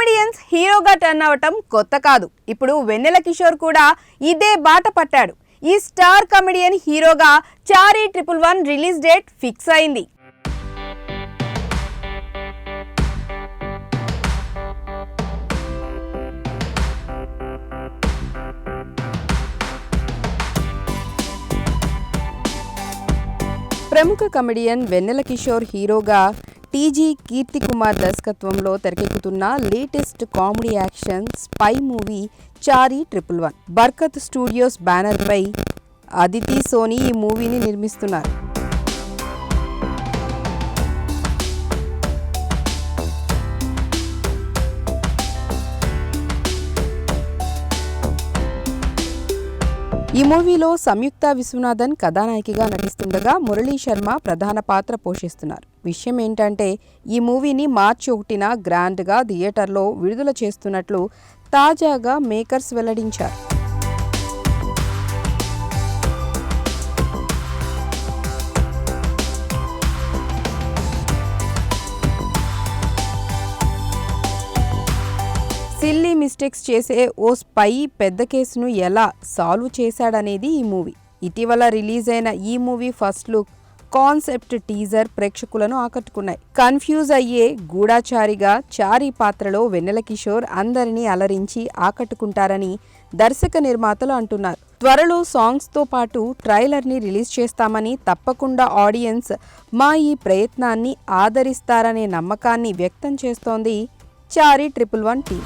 హీరోగా టర్న్ అవటం కొత్త కాదు. ఇప్పుడు వెన్నెల కిషోర్ కూడా ఇదే బాట పట్టాడు. ఈ స్టార్ కమెడియన్ హీరోగా Chari triple one release date fix అయింది. ప్రముఖ కమెడియన్ వెన్నెల కిషోర్ హీరోగా టీజీ కీర్తి కుమార్ దర్శకత్వంలో తెరకెక్కుతున్న latest comedy action spy movie Chari triple one. Barkat studios బ్యానర్పై అదితి సోని ఈ మూవీని నిర్మిస్తున్నారు. ఈ మూవీలో సంయుక్త విశ్వనాథన్ కథానాయికగా నటిస్తుండగా మురళీ శర్మ ప్రధాన పాత్ర పోషిస్తున్నారు. విషయం ఏంటంటే ఈ మూవీని మార్చి ఒకటిన గ్రాండ్గా థియేటర్లో విడుదల చేస్తున్నట్లు తాజాగా మేకర్స్ వెల్లడించారు. సిల్లీ మిస్టేక్స్ చేసే ఓ స్పై పెద్ద కేసును ఎలా సాల్వ్ చేశాడనేది ఈ మూవీ. ఇటీవల రిలీజ్ అయిన ఈ movie first look concept teaser ప్రేక్షకులను ఆకట్టుకున్నాయి. కన్ఫ్యూజ్ అయ్యే గూఢాచారిగా చారి పాత్రలో వెన్నెల కిషోర్ అందరినీ అలరించి ఆకట్టుకుంటారని దర్శక నిర్మాతలు అంటున్నారు. త్వరలో సాంగ్స్తో పాటు ట్రైలర్ని రిలీజ్ చేస్తామని తప్పకుండా ఆడియన్స్ మా ఈ ప్రయత్నాన్ని ఆదరిస్తారనే నమ్మకాన్ని వ్యక్తం చేస్తోంది చారి ట్రిపుల్ వన్ టీ